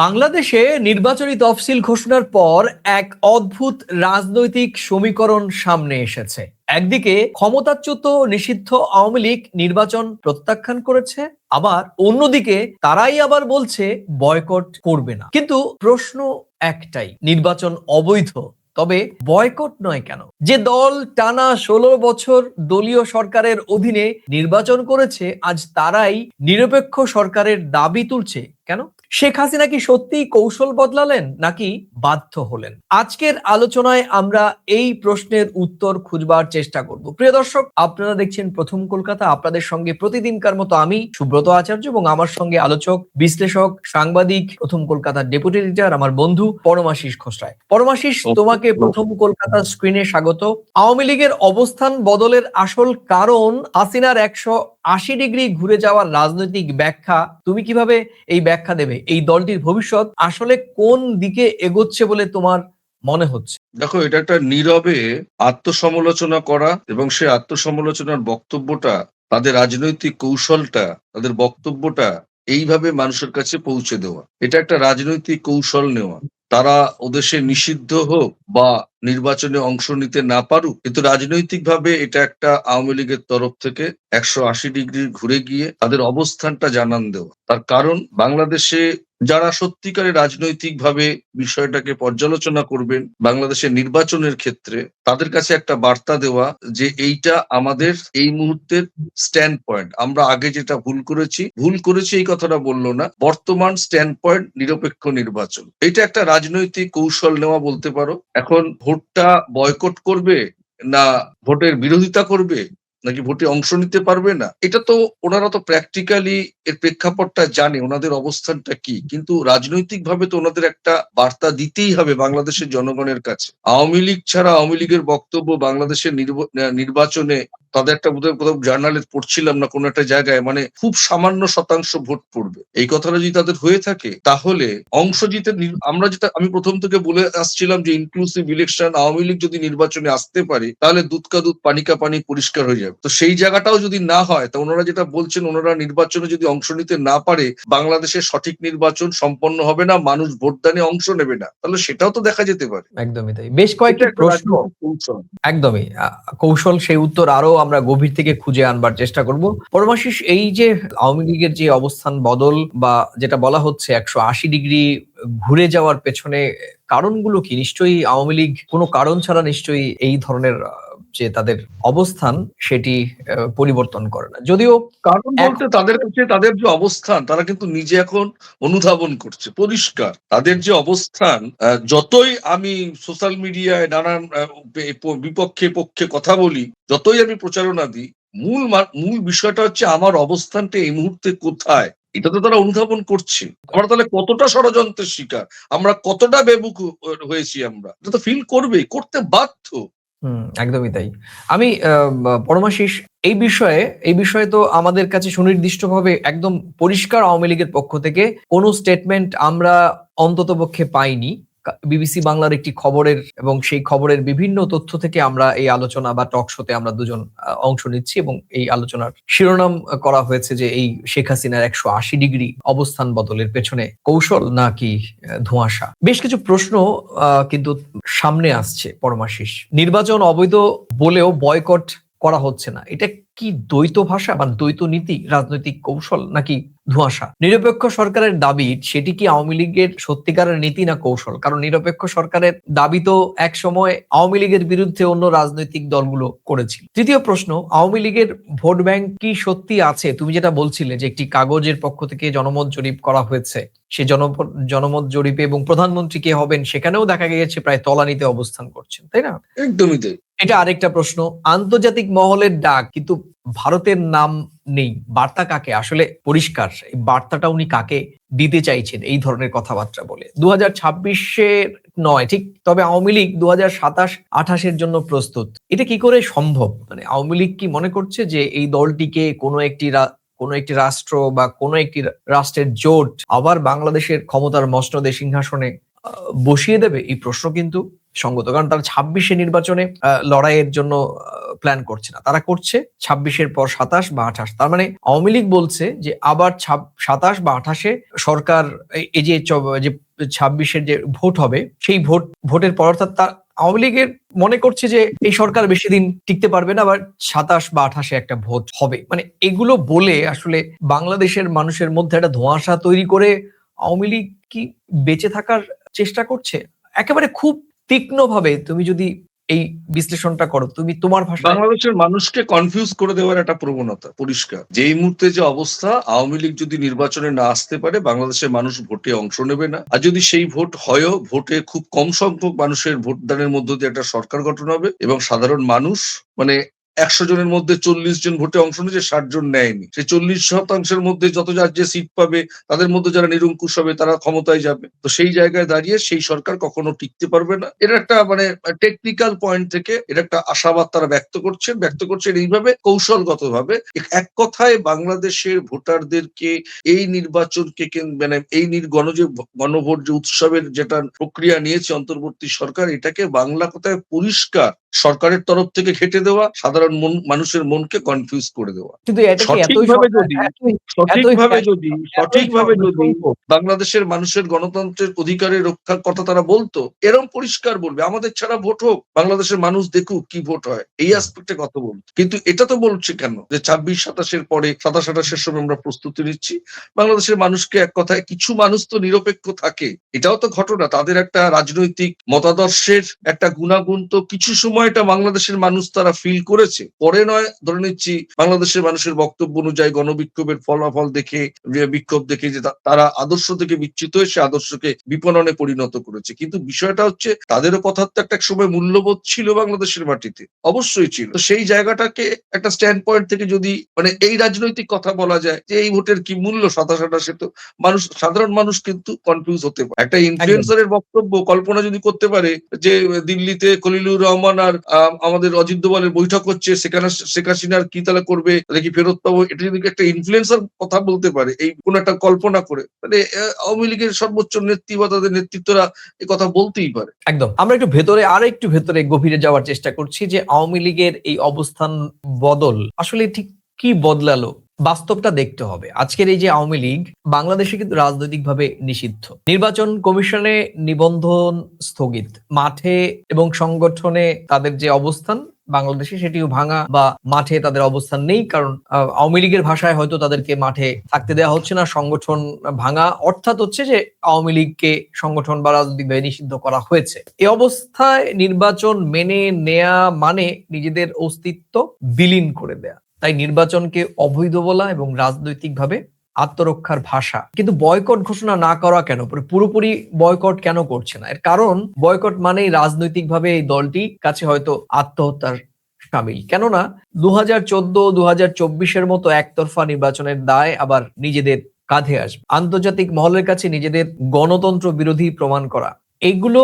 বাংলাদেশে নির্বাচনী তফসিল ঘোষণার পর এক অদ্ভুত রাজনৈতিক সমীকরণ সামনে এসেছে। একদিকে ক্ষমতাচ্যুত নিষিদ্ধ আওয়ামী লীগ নির্বাচন প্রত্যাখ্যান করেছে, আবার অন্যদিকে তারাই আবার বলছে বয়কট করবে না। কিন্তু প্রশ্ন একটাই, নির্বাচন অবৈধ, তবে বয়কট নয় কেন? যে দল টানা ষোলো বছর দলীয় সরকারের অধীনে নির্বাচন করেছে, আজ তারাই নিরপেক্ষ সরকারের দাবি তুলছে কেন? শেখ হাসিনা কি সত্যিই কৌশল বদলালেন নাকি বাধ্য হলেন? আজকের আলোচনায় আমরা এই প্রশ্নের উত্তর খুঁজবার চেষ্টা করব। প্রিয় দর্শক আপনারা দেখছেন প্রথম কলকাতা। আপনাদের সঙ্গে প্রতিদিনকার মতো আমি সুব্রত আচার্য এবং আমার সঙ্গে আলোচক বিশ্লেষক সাংবাদিক প্রথম কলকাতার ডেপুটি এডিটর আমার বন্ধু পরমাশিস খোসরায় পরমাশিস তোমাকে প্রথম কলকাতা স্ক্রিনে স্বাগত। আওয়ামী লীগের অবস্থান বদলের আসল কারণ হাসিনার একশো আশি ডিগ্রি ঘুরে যাওয়ার রাজনৈতিক ব্যাখ্যা তুমি কীভাবে এই ব্যাখ্যা দেবে? এই দলটির ভবিষ্যৎ আসলে কোন দিকে এগোচ্ছে বলে তোমার মনে হচ্ছে? দেখো, এটা একটা নীরবে আত্মসমালোচনা করা এবং সে আত্মসমালোচনার বক্তব্যটা, তাদের রাজনৈতিক কৌশলটা, তাদের বক্তব্যটা এইভাবে মানুষের কাছে পৌঁছে দেওয়া। এটা একটা রাজনৈতিক কৌশল নেওয়া। তারা ওদেশে নিষিদ্ধ হোক বা নির্বাচনে অংশ নিতে না পারুক, কিন্তু রাজনৈতিকভাবে এটা একটা আওয়ামী লীগের তরফ থেকে একশো আশি ডিগ্রি ঘুরে গিয়ে তাদের অবস্থানটা জানান দেওয়া। তার কারণ, বাংলাদেশে যারা সত্যিকারে রাজনৈতিকভাবে বিষয়টাকে পর্যালোচনা করবেন, বাংলাদেশের নির্বাচনের ক্ষেত্রে তাদের কাছে একটা বার্তা দেওয়া যে এইটা আমাদের এই মুহূর্তের স্ট্যান্ড পয়েন্ট আমরা আগে যেটা ভুল করেছি ভুল করেছি এই কথাটা বলল না, বর্তমান স্ট্যান্ড পয়েন্ট নিরপেক্ষ নির্বাচন। এটা একটা রাজনৈতিক কৌশল নেওয়া বলতে পারো। এখন ভোটটা বয়কট করবে না ভোটের বিরোধিতা করবে? নাকি ভোটে অংশ নিতে পারবে না? এটা তো ওনারা তো প্র্যাকটিক্যালি এর প্রেক্ষাপটটা জানে, ওনাদের অবস্থানটা কি? কিন্তু রাজনৈতিক ভাবে তো ওনাদের একটা বার্তা দিতেই হবে বাংলাদেশের জনগণের কাছে। আওয়ামী লীগ ছাড়া আওয়ামী লীগের বক্তব্য বাংলাদেশের নির্ব- নির্বাচনে তাদের একটা বোধহয় কোথাও জার্নালে পড়ছিলাম না, কোনো একটা জায়গায় মানে খুব সামান্য শতাংশ ভোট পড়বে। এই কথাটা যদি তাদের হয়ে থাকে, তাহলে অংশ জিতে আমরা যেটা, আমি প্রথম থেকে বলে আসছিলাম যে ইনক্লুসিভ ইলেকশন আওয়ামী লীগ যদি নির্বাচনে আসতে পারে, তাহলে দুধ কা দুধ পানি কা পানি পরিষ্কার হয়ে যাবে। তো সেই জায়গাটাও যদি না হয় তা ওনারা যেটা বলছেন ওনারা নির্বাচনে যদি অংশ নিতে না পারে বাংলাদেশের সঠিক নির্বাচন সম্পন্ন হবে না মানুষ ভোটদানে অংশ নেবে না। তাহলে সেটাও তো দেখা যেতে পারে। একদমই তাই। বেশ কয়েকটি প্রশ্ন একদমই। আহ, কৌশল সেই উত্তর আরও আমরা গভীর থেকে খুঁজে আনবার চেষ্টা করব। পরমাশিস এই যে আওয়ামী লীগের যে অবস্থান বদল বা যেটা বলা হচ্ছে একশো আশি ডিগ্রি ঘুরে যাওয়ার পেছনে কারণগুলো কি? নিশ্চয়ই আওয়ামী লীগ কোনো কারণ ছাড়া নিশ্চয়ই এই ধরনের যে তাদের অবস্থান সেটি পরিবর্তন করে না। যদিও কারণ বলতে তাদের কাছে তাদের যে অবস্থান তারা কিন্তু নিজে এখন অনুধাবন করছে পরিষ্কার। তাদের যে অবস্থান যতই আমি সোশ্যাল মিডিয়ায় নানান বিপক্ষে পক্ষে কথা বলি যতই আমি প্রচারণা দিই মূল মূল বিষয়টা হচ্ছে আমার অবস্থানটা এই মুহূর্তে কোথায়? এটা তো তারা অনুধাবন করছে। আমরা তাহলে কতটা ষড়যন্ত্রের শিকার? আমরা কতটা বেবুক হয়েছি আমরা? এটা তো ফিল করবেই করতে বাধ্য। একদমই তাই। আমি পরমাশিস, এই বিষয়ে এই বিষয়ে তো আমাদের কাছে সুনির্দিষ্টভাবে একদম পরিষ্কার আওয়ামী লীগের পক্ষ থেকে কোনো স্টেটমেন্ট আমরা অন্ততপক্ষে পাইনি। বিবিসি বাংলার একটি খবরের এবং সেই খবরের বিভিন্ন তথ্য থেকে আমরা এই আলোচনা বা টক শোতে আমরা দুজন অংশ নিচ্ছি এবং এই আলোচনার শিরোনাম করা হয়েছে যে এই শেখ হাসিনার একশো আশি ডিগ্রি অবস্থান বদলের পেছনে কৌশল নাকি ধোঁয়াশা? বেশ কিছু প্রশ্ন কিন্তু সামনে আসছে পরমাশিস। নির্বাচন অবৈধ বলেও বয়কট করা হচ্ছে না। এটা কি দ্বৈত ভাষা বা দ্বৈত নীতি, রাজনৈতিক কৌশল নাকি ধোঁয়াশা। নিরপেক্ষ সরকারের দাবি সেটি কি আওয়ামী লীগের সত্যিকারের নীতি না কৌশল? কারণ নিরপেক্ষ সরকারের দাবি তো এক সময় আওয়ামী লীগের বিরুদ্ধে অন্য রাজনৈতিক দলগুলো করেছিল। তৃতীয় প্রশ্ন আওয়ামী লীগের ভোট ব্যাংক কি সত্যি আছে? তুমি যেটা বলছিলে যে একটি কাগজের পক্ষ থেকে জনমত জরিপ করা হয়েছে। সে জন- জনমত জরিপে এবং প্রধানমন্ত্রী কে হবেন সেখানেও দেখা গিয়েছে প্রায় তলানিতে অবস্থান করছেন তাই না? একদমই তাই। এটা আরেকটা প্রশ্ন আন্তর্জাতিক মহলের ডাক কিন্তু ভারতের নাম নেই। বার্তা কাকে? আসলে পরিষ্কার। এই বার্তাটা উনি কাকে দিতে চাইছেন? এই ধরনের কথাবার্তা বলে। দু হাজার ছাব্বিশের নয়, ঠিক? তবে আওয়ামী লীগ দু হাজার সাতাশ, আঠাশের জন্য প্রস্তুত। এটা কি করে সম্ভব? মানে আওয়ামী লীগ কি মনে করছে যে এই দলটিকে কোনো একটি কোনো একটি রাষ্ট্র বা কোনো একটি রাষ্ট্রের জোট আবার বাংলাদেশের ক্ষমতার মসনদে সিংহাসনে বসিয়ে দেবে, এই প্রশ্ন কিন্তু সঙ্গত। কারণ তারা ছাব্বিশে নির্বাচনে লড়াইয়ের জন্য প্ল্যান করছে না। তারা করছে ছাব্বিশের পর সাতাশ বা আঠাশ। তার মানে আওয়ামী লীগ বলছে যে আবার সাতাশ বা আঠাশে সরকার, এই- যে ছাব্বিশের যে ভোট হবে, সেই ভোট, ভোটের পর অর্থাৎ তার আওয়ামী লীগের মনে করছে যে এই সরকার বেশি দিন টিকতে পারবে না, আবার সাতাশ বা আঠাশে একটা ভোট হবে। মানে এগুলো বলে আসলে বাংলাদেশের মানুষের মধ্যে একটা ধোঁয়াশা তৈরি করে আওয়ামী লীগ কি বেঁচে থাকার চেষ্টা করছে, একেবারে খুব তীক্ষ্ণ ভাবে তুমি যদি এই বিশ্লেষণটা করো, তুমি তোমার ভাষা বাংলাদেশের মানুষকে কনফিউজ করে দেওয়ার একটা প্রবণতা, পরিষ্কার। যেই মুহূর্তে যে অবস্থা, আওয়ামী লীগ যদি নির্বাচনে না আসতে পারে, বাংলাদেশের মানুষ ভোটে অংশ নেবে না। আর যদি সেই ভোট হয়ও, ভোটে খুব কম সংখ্যক মানুষের ভোটদানের মধ্য দিয়ে একটা সরকার গঠন হবে এবং সাধারণ মানুষ মানে একশো জনের মধ্যে চল্লিশ জন ভোটে অংশ নিয়েছে, ষাট জন নেয়নি। সেই চল্লিশ শতাংশের মধ্যে যত যার যে সিট পাবে, তাদের মধ্যে যারা নিরঙ্কুশ হবে, তারা ক্ষমতায় যাবে। তো সেই জায়গায় দাঁড়িয়ে সেই সরকার কখনো টিকতে পারবে না। এটা একটা মানে টেকনিক্যাল পয়েন্ট থেকে এটা একটা আশাবাদ তারা ব্যক্ত করছেন ব্যক্ত করছেন এইভাবে কৌশলগত ভাবে এক কথায় বাংলাদেশের ভোটারদেরকে এই নির্বাচনকে মানে এই গণ যে গণভোট যে উৎসবের যেটা প্রক্রিয়া নিয়েছে অন্তর্বর্তী সরকার, এটাকে বাংলা কথায় পরিষ্কার সরকারের তরফ থেকে ঘেটে দেওয়া সাধারণ মন মানুষের মনকে কনফিউজ করে দেওয়া। কিন্তু এটা কি এতই সঠিকভাবে যদি- সঠিকভাবে যদি সঠিকভাবে যদি বাংলাদেশের মানুষের গণতন্ত্রের অধিকারের রক্ষার কথা তারা বলতো এরকম পরিষ্কার বলবে। আমাদের ছাড়া ভোট হোক বাংলাদেশের মানুষ দেখুক কি ভোট হয় এই অ্যাসপেক্টে কথা বলতো। কিন্তু এটা তো বলছে কেন? যে ছাব্বিশ সাতাশের পরে সাতাশ আঠাশের সময় আমরা প্রস্তুতি নিচ্ছি। বাংলাদেশের মানুষকে এক কথায় কিছু মানুষ তো নিরপেক্ষ থাকে। এটাও তো ঘটনা। তাদের একটা রাজনৈতিক মতাদর্শের একটা গুণাগুণ তো কিছু সময় এটা বাংলাদেশের মানুষ তারা ফিল করেছে। পরে নয় ধরে নিচ্ছি বাংলাদেশের মানুষের বক্তব্য অনুযায়ী গণবিক্ষোভের ফলাফল দেখে বিক্ষোভ দেখে যে তারা আদর্শ থেকে বিচ্যুত হয়ে সে আদর্শকে বিপণনে পরিণত করেছে। কিন্তু বিষয়টা হচ্ছে তাদেরও কথার তো একটা সময় মূল্যবোধ ছিল বাংলাদেশের মাটিতে। অবশ্যই ছিল। তো সেই জায়গাটাকে একটা স্ট্যান্ড পয়েন্ট থেকে যদি মানে এই রাজনৈতিক কথা বলা যায় যে এই ভোটের কি মূল্য? সাতাশ আঠাশে তো মানুষ সাধারণ মানুষ কিন্তু কনফিউজ হতে পারে। একটা ইনফ্লুয়েন্সারের বক্তব্য কল্পনা যদি করতে পারে যে দিল্লিতে খলিলুর রহমান আহ, আমাদের অজিত দোভালের বৈঠক হচ্ছে সেখানে শেখ হাসিনার কি তাহলে করবে তাহলে কি ফেরত পাবো এটা যদি একটা ইনফ্লুয়েন্সার কথা বলতে পারে এই কোন একটা কল্পনা করে তাহলে আওয়ামী লীগের সর্বোচ্চ নেত্রী বা তাদের নেতৃত্বরা এই কথা বলতেই পারে। একদম। আমরা একটু ভেতরে আর একটু ভেতরে গভীরে যাওয়ার চেষ্টা করছি যে আওয়ামী লীগের এই অবস্থান বদল আসলে ঠিক কি বদলালো? বাস্তবটা দেখতে হবে। আজকের এই যে আওয়ামী লীগ, বাংলাদেশে কিন্তু রাজনৈতিকভাবে নিষিদ্ধ। নির্বাচন কমিশনে নিবন্ধন স্থগিত। মাঠে এবং সংগঠনে তাদের যে অবস্থান, বাংলাদেশে সেটিও ভাঙা বা মাঠে তাদের অবস্থান নেই, কারণ আওয়ামী লীগের ভাষায় হয়তো তাদেরকে মাঠে থাকতে দেওয়া হচ্ছে না, সংগঠন ভাঙা। অর্থাৎ হচ্ছে যে, আওয়ামী লীগকে সংগঠন বা রাজনৈতিকভাবে নিষিদ্ধ করা হয়েছে। এই অবস্থায় নির্বাচন মেনে নেয়া মানে নিজেদের অস্তিত্ব বিলীন করে দেয়া। তাই নির্বাচনকে অবৈধ বলা এবং রাজনৈতিকভাবে আত্মরক্ষার ভাষা। কিন্তু বয়কট ঘোষণা না করা কেন? পুরোপুরি বয়কট কেন করছে না? এর কারণ, বয়কট মানেই রাজনৈতিকভাবে এই দলটি কাছে হয়তো আত্মহত্যার সামিল। কেননা দু হাজার চোদ্দ দু হাজার চব্বিশের মতো একতরফা নির্বাচনের দায় আবার নিজেদের কাঁধে আসবে। আন্তর্জাতিক মহলের কাছে নিজেদের গণতন্ত্র বিরোধী প্রমাণ করা। এইগুলো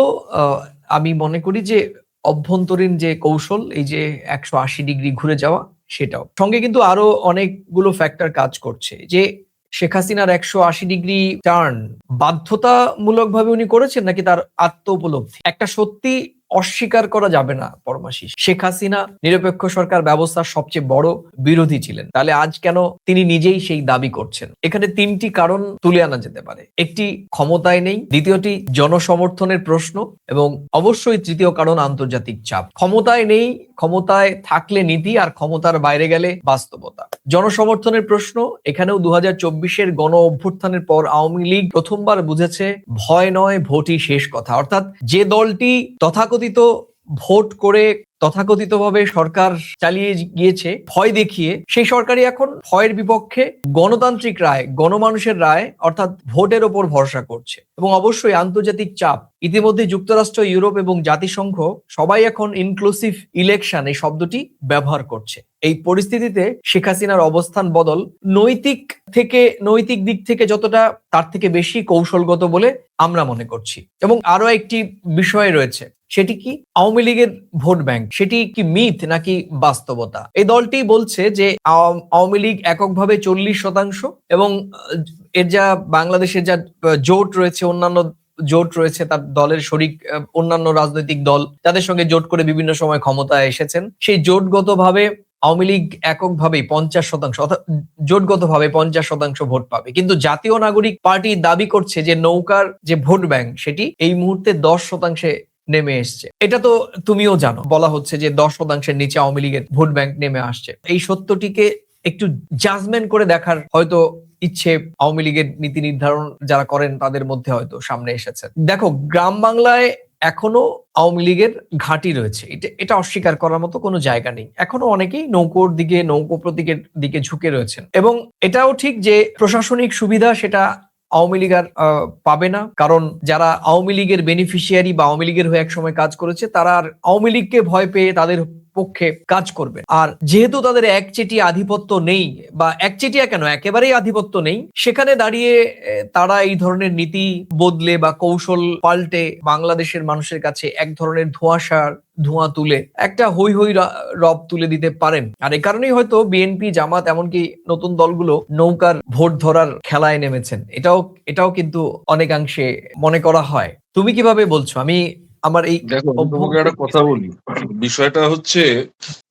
আমি মনে করি যে অভ্যন্তরীণ যে কৌশল, এই যে একশো আশি ডিগ্রি ঘুরে যাওয়া সেটাও। সঙ্গে কিন্তু আরও অনেকগুলো ফ্যাক্টর কাজ করছে যে শেখ হাসিনার একশো আশি ডিগ্রি টার্ন বাধ্যতামূলক ভাবে উনি করেছেন নাকি তার আত্ম উপলব্ধি একটা সত্যি অস্বীকার করা যাবে না পরমাশিস শেখ হাসিনা নিরপেক্ষ সরকার ব্যবস্থার সবচেয়ে বড় বিরোধী ছিলেন। তাহলে আজ কেন তিনি নিজেই সেই দাবি করছেন? এখানে তিনটি কারণ তুলে আনা যেতে পারে। একটি, ক্ষমতায় নেই। দ্বিতীয়টি, জনসমর্থনের প্রশ্ন। এবং অবশ্যই তৃতীয় কারণ, আন্তর্জাতিক চাপ। ক্ষমতায় নেই, ক্ষমতায় থাকলে নীতি আর ক্ষমতার বাইরে গেলে বাস্তবতা। জনসমর্থনের প্রশ্ন, এখানেও দু হাজার চব্বিশের গণ অভ্যুত্থানের পর আওয়ামী লীগ প্রথমবার বুঝেছে, ভয় নয়, ভোটই শেষ কথা। অর্থাৎ যে দলটি তথাকথিত ভোট করে তথাকথিতভাবে সরকার চালিয়ে গিয়েছে, ভয় দেখিয়ে, সেই সরকারই এখন ভয়ের বিপক্ষে গণতান্ত্রিক রায়, গণমানুষের রায়, অর্থাৎ ভোটের ওপর ভরসা করছে। এবং অবশ্যই আন্তর্জাতিক চাপ, ইতিমধ্যে যুক্তরাষ্ট্র, ইউরোপ এবং জাতিসংঘ সবাই এখন ইনক্লুসিভ ইলেকশন এই শব্দটি ব্যবহার করছে। এই পরিস্থিতিতে শেখ হাসিনার অবস্থান বদল নৈতিক থেকে, নৈতিক দিক থেকে যতটা তার থেকে বেশি কৌশলগত বলে আমরা মনে করছি। এবং আরও একটি বিষয় রয়েছে সেটি কি আওয়ামী লীগের ভোট ব্যাংক? সেটি কি মিথ নাকি বাস্তবতা? এই দলটি বলছে যে আওয়ামী লীগ এককভাবে চল্লিশ শতাংশ এবং এর যা বাংলাদেশের যা জোট রয়েছে, অন্যান্য জোট রয়েছে, তার দলের শরিক অন্যান্য রাজনৈতিক দল যাদের সঙ্গে জোট করে বিভিন্ন সময় ক্ষমতায় এসেছেন। সেই জোটগতভাবে আওয়ামী লীগ এককভাবেই পঞ্চাশ শতাংশ, অর্থাৎ জোটগতভাবে পঞ্চাশ শতাংশ ভোট পাবে। কিন্তু জাতীয় নাগরিক পার্টি দাবি করছে যে নৌকার যে ভোট ব্যাংক, সেটি এই মুহূর্তে দশ শতাংশে নেমে এসছে। এটা তো তুমিও জানো। বলা হচ্ছে যে দশ শতাংশের নিচে আওয়ামী লীগের ভোট ব্যাংক নেমে আসছে। এই সত্যটিকে একটু জাজমেন্ট করে দেখার হয়তো ইচ্ছে আওয়ামী লীগের নীতি নির্ধারণ যারা করেন তাদের মধ্যে হয়তো সামনে এসেছে। দেখো, গ্রাম বাংলায় এখনও আওয়ামী লীগের ঘাঁটি রয়েছে। এটা এটা অস্বীকার করার মতো কোনো জায়গা নেই। এখনও অনেকেই নৌকোর দিকে, নৌকো প্রতীকের দিকে ঝুঁকে রয়েছেন। এবং এটাও ঠিক যে প্রশাসনিক সুবিধা সেটা আওয়ামী লীগ আর পাবে না। কারণ যারা আওয়ামী লীগের বেনিফিশিয়ারি বা আওয়ামী লীগের হয়ে একসময় কাজ করেছে, তারা আর আওয়ামী লীগকে ভয় পেয়ে তাদের পক্ষে কাজ করবে। আর যেহেতু তাদের একচেটিয়া আধিপত্য নেই, বা একচেটিয়া কেন? একেবারেই আধিপত্য নেই। সেখানে দাঁড়িয়ে তারা এই ধরনের নীতি বদলে বা কৌশল পাল্টে বাংলাদেশের মানুষের কাছে এক ধরনের ধোঁয়াশার ধোঁয়া তুলে, একটা হই হই রব তুলে দিতে পারেন। আর এই কারণেই হয়তো বিএনপি জামাত, এমনকি নতুন দলগুলো নৌকার ভোট ধরার খেলায় নেমেছেন। এটাও এটাও কিন্তু অনেকাংশে মনে করা হয়। তুমি কীভাবে বলছো? আমি আমার এই তোমাকে একটা কথা বলি। বিষয়টা হচ্ছে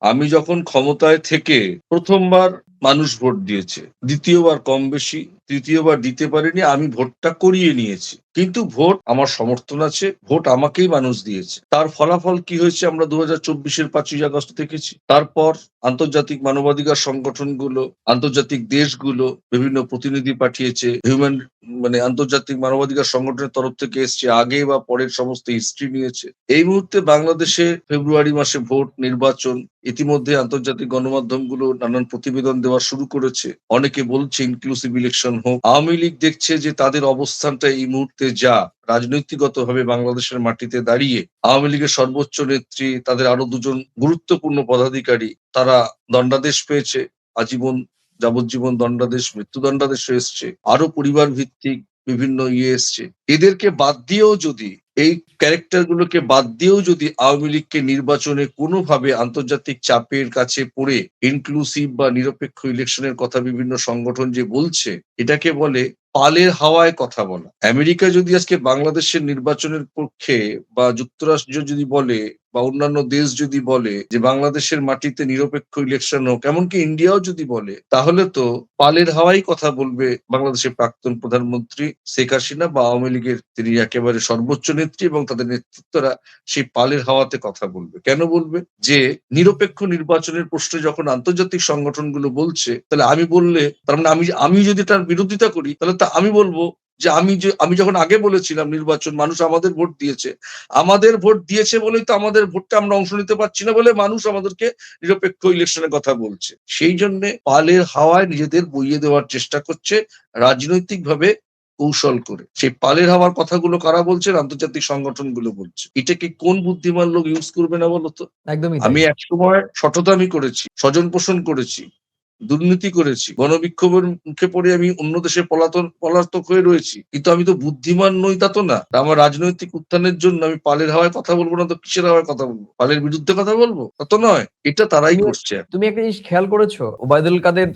আমি যখন ক্ষমতায় থেকে প্রথমবার মানুষ ভোট দিয়েছে দ্বিতীয়বার কম বেশি তৃতীয়বার দিতে পারিনি, আমি ভোটটা করিয়ে নিয়েছি। কিন্তু ভোট আমার সমর্থন আছে, ভোট আমাকেই মানুষ দিয়েছে। তার ফলাফল কি হয়েছে আমরা দু হাজার চব্বিশের পাঁচই আগস্ট দেখেছি। তারপর আন্তর্জাতিক মানবাধিকার সংগঠনগুলো, আন্তর্জাতিক দেশগুলো বিভিন্ন প্রতিনিধি পাঠিয়েছে। হিউম্যান মানে আন্তর্জাতিক মানবাধিকার সংগঠনের তরফ থেকে এসছে, আগে বা পরের সমস্ত হিস্ট্রি নিয়েছে। এই মুহূর্তে বাংলাদেশে ফেব্রুয়ারি মাসে ভোট নির্বাচন, ইতিমধ্যে আন্তর্জাতিক গণমাধ্যমগুলো নানান প্রতিবেদন দেওয়া শুরু করেছে। অনেকে বলছে ইনক্লুসিভ ইলেকশন হোক আওয়ামী লীগ দেখছে যে তাদের অবস্থানটা এই মুহূর্তে যা। রাজনৈতিকগতভাবে বাংলাদেশের মাটিতে দাঁড়িয়ে আওয়ামী লীগের সর্বোচ্চ নেত্রী, তাদের আরও দুজন গুরুত্বপূর্ণ পদাধিকারী, তারা দণ্ডাদেশ পেয়েছে। আজীবন যাবজ্জীবন দণ্ডাদেশ মৃত্যুদণ্ডাদেশ এসছে। আরও পরিবার ভিত্তিক বিভিন্ন ইয়ে এসছে। এদেরকে বাদ দিয়েও যদি এই ক্যারেক্টার গুলোকে বাদ দিয়েও যদি আওয়ামী লীগকে নির্বাচনে কোনোভাবে আন্তর্জাতিক চাপের কাছে পড়ে ইনক্লুসিভ বা নিরপেক্ষ ইলেকশনের কথা বিভিন্ন সংগঠন যে বলছে, এটাকে বলে পালের হাওয়ায় কথা বলা। আমেরিকা যদি আজকে বাংলাদেশের নির্বাচনের পক্ষে বা যুক্তরাষ্ট্র যদি বলে বা অন্যান্য দেশ যদি বলে যে বাংলাদেশের মাটিতে নিরপেক্ষ ইলেকশন হোক, এমনকি ইন্ডিয়াও যদি বলে, তাহলে তো পালের হাওয়াই কথা বলবে বাংলাদেশের প্রাক্তন প্রধানমন্ত্রী শেখ হাসিনা বা আওয়ামী লীগের তিনি একেবারে সর্বোচ্চ নেত্রী এবং তাদের নেতৃত্বরা সেই পালের হাওয়াতে কথা বলবে। কেন বলবে? যে নিরপেক্ষ নির্বাচনের প্রশ্নে যখন আন্তর্জাতিক সংগঠনগুলো বলছে, তাহলে আমি বললে, তার মানে আমি আমি যদি তার বিরোধিতা করি, তাহলে তা আমি বলব যে আমি যে আমি যখন আগে বলেছিলাম নির্বাচন মানুষ আমাদের ভোট দিয়েছে। আমাদের ভোট দিয়েছে বলেই তো আমাদের ভোটটা আমরা অংশ নিতে পারছি না বলে মানুষ আমাদেরকে নিরপেক্ষ ইলেকশনের কথা বলছে। সেই জন্যে পালের হাওয়ায় নিজেদের বইয়ে দেওয়ার চেষ্টা করছে রাজনৈতিকভাবে কৌশল করে। সেই পালের হাওয়ার কথাগুলো কারা বলছেন? আন্তর্জাতিক সংগঠনগুলো বলছে। এটাকে কোন বুদ্ধিমান লোক ইউজ করবে না বলতো? একদমই আমি এক সময় সততামি করেছি স্বজন পোষণ করেছি। দুর্নীতি করেছি। গণবিক্ষোভের মুখে পড়ে আমি অন্য দেশে পলাতন পলাতক হয়ে রয়েছি। কিন্তু আমি তো বুদ্ধিমান নই তা তো না। আমার রাজনৈতিক উত্থানের জন্য আমি পালের হাওয়ায় কথা বলব না তো কিসের হাওয়ায় কথা বলব? পালের বিরুদ্ধে কথা বলব? তা তো নয়। এটা তারাই করছে তুমি একটা জিনিস খেয়াল করেছ? ওবায়দুল কাদের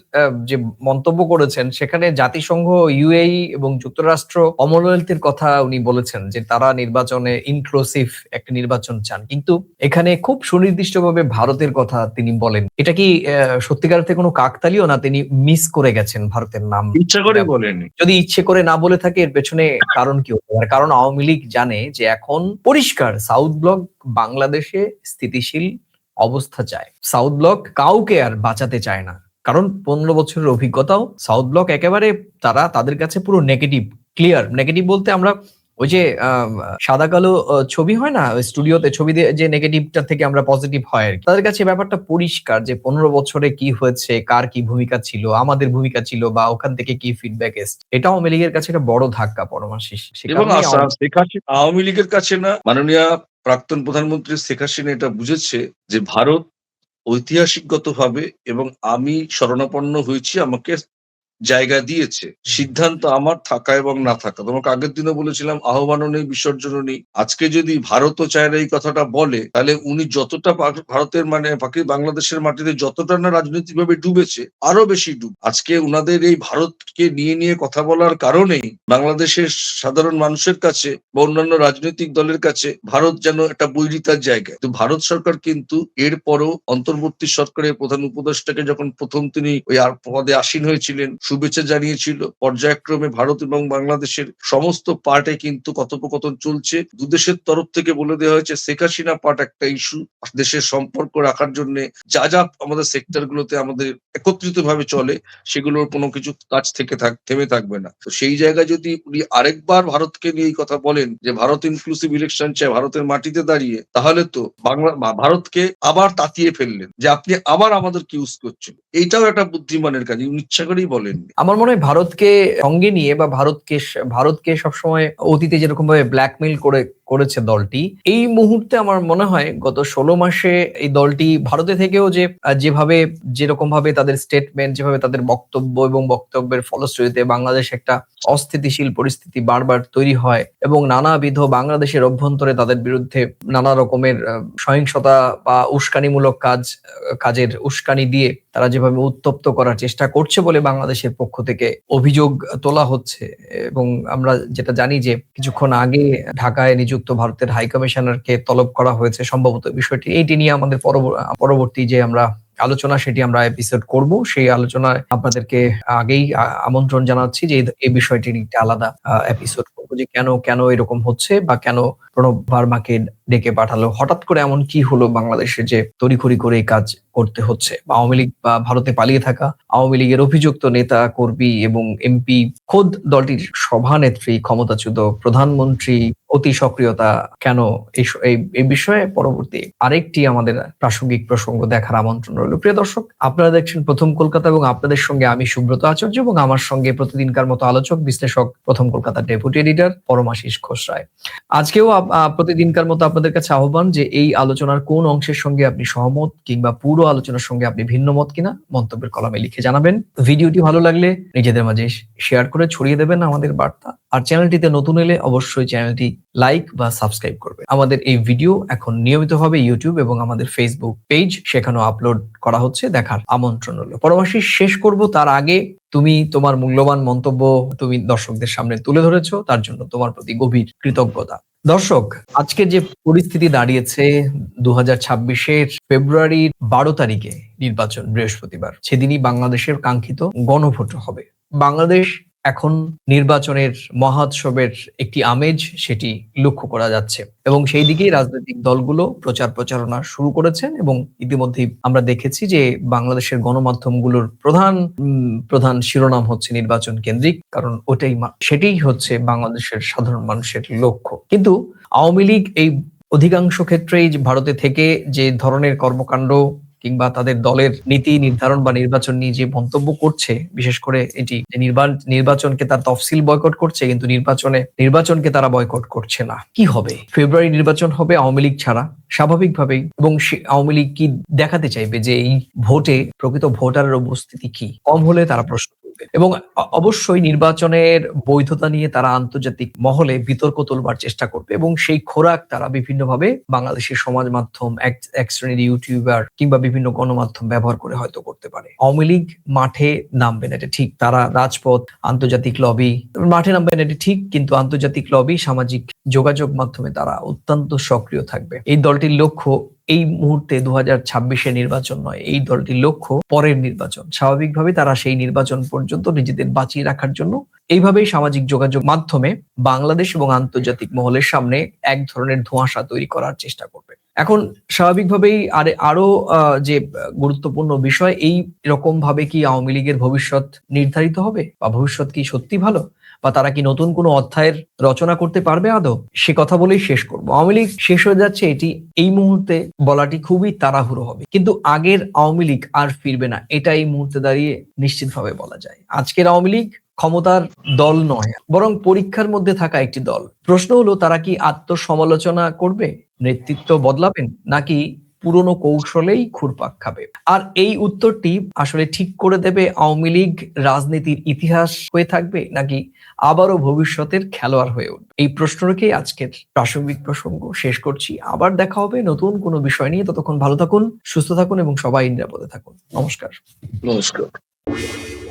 যে মন্তব্য করেছেন সেখানে জাতিসংঘ ইউএই এবং যুক্তরাষ্ট্র কমনওয়েলথের কথা উনি বলেছেন যে তারা নির্বাচনে ইনক্লুসিভ একটা নির্বাচন চান। কিন্তু এখানে খুব সুনির্দিষ্টভাবে ভারতের কথা তিনি বলেন। এটা কি আহ, সত্যিকার থেকে কোনো কাকতালীয় না তিনি মিস করে গেছেন ভারতের নাম ইচ্ছা করে বলেনি যদি ইচ্ছে করে না বলে থাকে এর পেছনে কারণ কি হতে পারে? কারণ আওয়ামী লীগ জানে যে এখন পরিষ্কার সাউথ ব্লক বাংলাদেশে স্থিতিশীল অবস্থা চায়। সাউথ ব্লক কাউকে আর বাঁচাতে চায় না। কারণ পনেরো বছরের অভিজ্ঞতাও সাউথ ব্লক একেবারে তারা তাদের কাছে পুরো নেগেটিভ ক্লিয়ার নেগেটিভ বলতে আমরা ওই যে সাদা কালো ছবি হয় না? স্টুডিওতে ছবি দিয়ে যে নেগেটিভটা থেকে আমরা পজিটিভ হয় তাদের কাছে ব্যাপারটা পরিষ্কার যে পনেরো বছরে কি হয়েছে কার কি ভূমিকা ছিল আমাদের ভূমিকা ছিল বা ওখান থেকে কি ফিডব্যাক এসছে। এটা আওয়ামী লীগের কাছে একটা বড় ধাক্কা পরমাশিস আওয়ামী লীগের কাছে না মাননীয় প্রাক্তন প্রধানমন্ত্রী শেখ হাসিনা এটা বুঝেছে যে ভারত ঐতিহাসিকগতভাবে এবং আমি শরণাপন্ন হয়েছি আমাকে জায়গা দিয়েছে। সিদ্ধান্ত আমার থাকা এবং না থাকা। তোমাকে আগের দিনও বলেছিলাম আহ্বানও নেই বিসর্জনও নেই। আজকে যদি ভারতও চায় না এই কথাটা বলে তাহলে উনি যতটা ভারতের মানে বাকি বাংলাদেশের মাটিতে যতটা না রাজনৈতিকভাবে ডুবেছে আরও বেশি ডুব। আজকে উনাদের এই ভারতকে নিয়ে নিয়ে কথা বলার কারণেই বাংলাদেশের সাধারণ মানুষের কাছে বা অন্যান্য রাজনৈতিক দলের কাছে ভারত যেন একটা বৈরিতার জায়গা। তো ভারত সরকার কিন্তু এরপরও অন্তর্বর্তী সরকারের প্রধান উপদেষ্টাকে যখন প্রথম তিনি ওই পদে আসীন হয়েছিলেন শুভেচ্ছা জানিয়েছিল। পর্যায়ক্রমে ভারত এবং বাংলাদেশের সমস্ত পার্টে কিন্তু কথোপকথন চলছে। দুদেশের তরফ থেকে বলে দেওয়া হয়েছে, শেখ হাসিনা পার্ট একটা ইস্যু। দেশের সম্পর্ক রাখার জন্য যা যা আমাদের সেক্টর গুলোতে আমাদের একত্রিত ভাবে চলে, সেগুলোর কোনো কিছু কাজ থেকে থেমে থাকবে না। তো সেই জায়গায় যদি উনি আরেকবার ভারতকে নিয়ে এই কথা বলেন যে, ভারত ইনক্লুসিভ ইলেকশন চায়, ভারতের মাটিতে দাঁড়িয়ে, তাহলে তো বাংলা ভারতকে আবার তাতিয়ে ফেললেন যে, আপনি আবার আমাদেরকে ইউজ করছেন। এইটাও একটা বুদ্ধিমানের কাজ। উনি ইচ্ছা করেই বলেননি আমার মনে হয় ভারতকে সঙ্গে নিয়ে বা ভারতকে ভারতকে সবসময় অতীতে যেরকম ভাবে ব্ল্যাকমেইল করে করেছে দলটি। এই মুহূর্তে আমার মনে হয় গত ষোলো মাসে এই দলটি ভারতে থেকেও যে যেভাবে যেরকম ভাবে তাদের স্টেটমেন্ট যেভাবে তাদের বক্তব্য এবং বক্তব্যের ফলশ্রুতিতে বাংলাদেশ একটা অস্থিতিশীল পরিস্থিতি বারবার তৈরি হয় এবং নানাবিধ বাংলাদেশের অভ্যন্তরে তাদের বিরুদ্ধে নানা রকমের সহিংসতা বা উস্কানিমূলক কাজ কাজের উস্কানি দিয়ে তারা যেভাবে উত্তপ্ত করার চেষ্টা করছে বলে বাংলাদেশের পক্ষ থেকে অভিযোগ তোলা হচ্ছে এবং আমরা যেটা জানি যে কিছুক্ষণ আগে ঢাকায় নিযুক্ত ভারতের হাই কমিশনারকে তলব করা হয়েছে সম্ভবত বিষয়টি। এইটি নিয়ে আমাদের পরব- পরবর্তী যে আমরা আলোচনা, সেটি আমরা এপিসোড করব। সেই আলোচনায় আপনাদেরকে আগেই আমন্ত্রণ জানাচ্ছি যে এই- বিষয়টি নিয়ে আলাদা এপিসোড করব যে কেন কেন এরকম হচ্ছে বা কেন প্রণব বার্মাকে ডেকে পাঠালো। হঠাৎ করে এমন কি হলো বাংলাদেশে যে তড়িঘড়ি করে এই কাজ করতে হচ্ছে? আওয়ামী লীগ বা ভারতে পালিয়ে থাকা আওয়ামী লীগের অভিযুক্ত নেতা, কর্মী এবং এমপি খোদ দলটির সভানেত্রী, ক্ষমতাচ্যুত প্রধানমন্ত্রী অতি সক্রিয়তা কেন এই বিষয়ে পরবর্তী আরেকটি আমাদের প্রাসঙ্গিক প্রসঙ্গ দেখার আমন্ত্রণ রইল। প্রিয় দর্শক, আপনারা দেখছেন প্রথম কলকাতা এবং আপনাদের সঙ্গে আমি সুব্রত আচার্য এবং আমার সঙ্গে প্রতিদিনকার মতো আলোচক, বিশ্লেষক, প্রথম কলকাতার ডেপুটি এডিটর পরমাশিস ঘোষ রায়। আজকেও প্রতিদিনকার মতো আপনাদের কাছে আহ্বান যে এই আলোচনার কোন অংশের সঙ্গে আপনি সহমত কিংবা পুরো আলোচনার সঙ্গে আপনি ভিন্ন মত কিনা মন্তব্যের কলমে লিখে জানাবেন। ভিডিওটি ভালো লাগলে নিজেদের মাঝে শেয়ার করে ছড়িয়ে দেবেন আমাদের বার্তা। আর চ্যানেলটিতে নতুন এলে অবশ্যই চ্যানেলটি লাইক বা সাবস্ক্রাইব করবে। আমাদের এই ভিডিও এখন নিয়মিতভাবে ইউটিউব এবং আমাদের ফেসবুক পেজ সেখানেও আপলোড করা হচ্ছে দেখার আমন্ত্রণ হলো। পরবর্তী শেষ করব তার আগে, তুমি তোমার মূল্যবান মন্তব্য তুমি দর্শকদের সামনে তুলে ধরেছো, তার জন্য তোমার প্রতি গভীর কৃতজ্ঞতা। দর্শক, আজকে যে পরিস্থিতি দাঁড়িয়েছে দু হাজার ছাব্বিশের ফেব্রুয়ারির বারো তারিখে, নির্বাচন বৃহস্পতিবার, সেদিনই বাংলাদেশের কাঙ্ক্ষিত গণভোট হবে। বাংলাদেশ এখন নির্বাচনের মহোৎসবের একটি আমেজ সেটি লক্ষ্য করা যাচ্ছে। এবং সেই দিকেই রাজনৈতিক দলগুলো প্রচার প্রচারণা শুরু করেছেন এবং ইতিমধ্যেই আমরা দেখেছি যে বাংলাদেশের গণমাধ্যমগুলোর প্রধান প্রধান শিরোনাম হচ্ছে নির্বাচন কেন্দ্রিক, কারণ ওটাই সেটাই হচ্ছে বাংলাদেশের সাধারণ মানুষের লক্ষ্য। কিন্তু আওয়ামী লীগ এই অধিকাংশ ক্ষেত্রেই ভারতে থেকে যে ধরনের কর্মকাণ্ড কিংবা তাদের দলের নীতি নির্ধারণ বা নির্বাচন নিয়ে যে মন্তব্য করছে, বিশেষ করে এটি নির্বাচনকে তার তফসিল বয়কট করছে, কিন্তু নির্বাচনে, নির্বাচনকে তারা বয়কট করছে না। কি হবে? ফেব্রুয়ারি নির্বাচন হবে আওয়ামী লীগ ছাড়া, স্বাভাবিকভাবেই। এবং আওয়ামী লীগ কি দেখাতে চাইবে যে এই ভোটে প্রকৃত ভোটারের উপস্থিতি কি? কম হলে তারা প্রশ্ন এবং অবশ্যই নির্বাচনের বৈধতা নিয়ে তারা আন্তর্জাতিক মহলে বিতর্ক তোলবার চেষ্টা করবে এবং সেই খোরাক তারা বিভিন্নভাবে বাংলাদেশের সমাজ মাধ্যম এক শ্রেণির ইউটিউবার কিংবা বিভিন্ন গণমাধ্যম ব্যবহার করে হয়তো করতে পারে। আওয়ামী লীগ মাঠে নামবে না, এটা ঠিক। তারা রাজপথ, আন্তর্জাতিক লবি, মাঠে নামবে না, এটা ঠিক, কিন্তু আন্তর্জাতিক লবি, সামাজিক যোগাযোগ মাধ্যমে তারা অত্যন্ত সক্রিয় থাকবে। এই দলটির লক্ষ্য এই মুহূর্তে দু হাজার ছাব্বিশে নির্বাচন নয়, এই দলটির লক্ষ্য পরের নির্বাচন। স্বাভাবিকভাবে তারা সেই নির্বাচন পর্যন্ত নিজেদের বাঁচিয়ে রাখার জন্য এইভাবেই সামাজিক যোগাযোগ মাধ্যমে বাংলাদেশ এবং আন্তর্জাতিক মহলের সামনে এক ধরনের ধোঁয়াশা তৈরি করার চেষ্টা করবে। এখন স্বাভাবিকভাবেই আরে আরও যে গুরুত্বপূর্ণ বিষয়, এই রকম ভাবে কি আওয়ামী লীগের ভবিষ্যৎ নির্ধারিত হবে? বা ভবিষ্যৎ কি সত্যি ভালো? বা তারা কি নতুন কোনো অধ্যায়ের রচনা করতে পারবে আদৌ? সে কথা বলেই শেষ করব। আওয়ামী লীগ শেষ হয়ে যাচ্ছে, এটি এই মুহূর্তে বলাটি খুবই তাড়াহুড়ো হবে। কিন্তু আগের আওয়ামী লীগ আর ফিরবে না, এটা এই মুহূর্তে দাঁড়িয়ে নিশ্চিতভাবে বলা যায়। আজকের আওয়ামী লীগ ক্ষমতার দল নয়, বরং পরীক্ষার মধ্যে থাকা একটি দল। প্রশ্ন হলো, তারা কি আত্মসমালোচনা করবে? নেতৃত্ব বদলাবেন? নাকি পুরনো কৌশলেই ঘুরপাক খাবে। আর এই উত্তরটি আসলে ঠিক করে দেবে আওয়ামী লীগ রাজনীতির ইতিহাস হয়ে থাকবে নাকি আবারও ভবিষ্যতের খেলোয়াড় হয়ে উঠবে? এই প্রশ্ন রেখেই আজকের প্রাসঙ্গিক প্রসঙ্গ শেষ করছি। আবার দেখা হবে নতুন কোনো বিষয় নিয়ে। ততক্ষণ ভালো থাকুন, সুস্থ থাকুন এবং সবাই নিরাপদে থাকুন। নমস্কার। নমস্কার।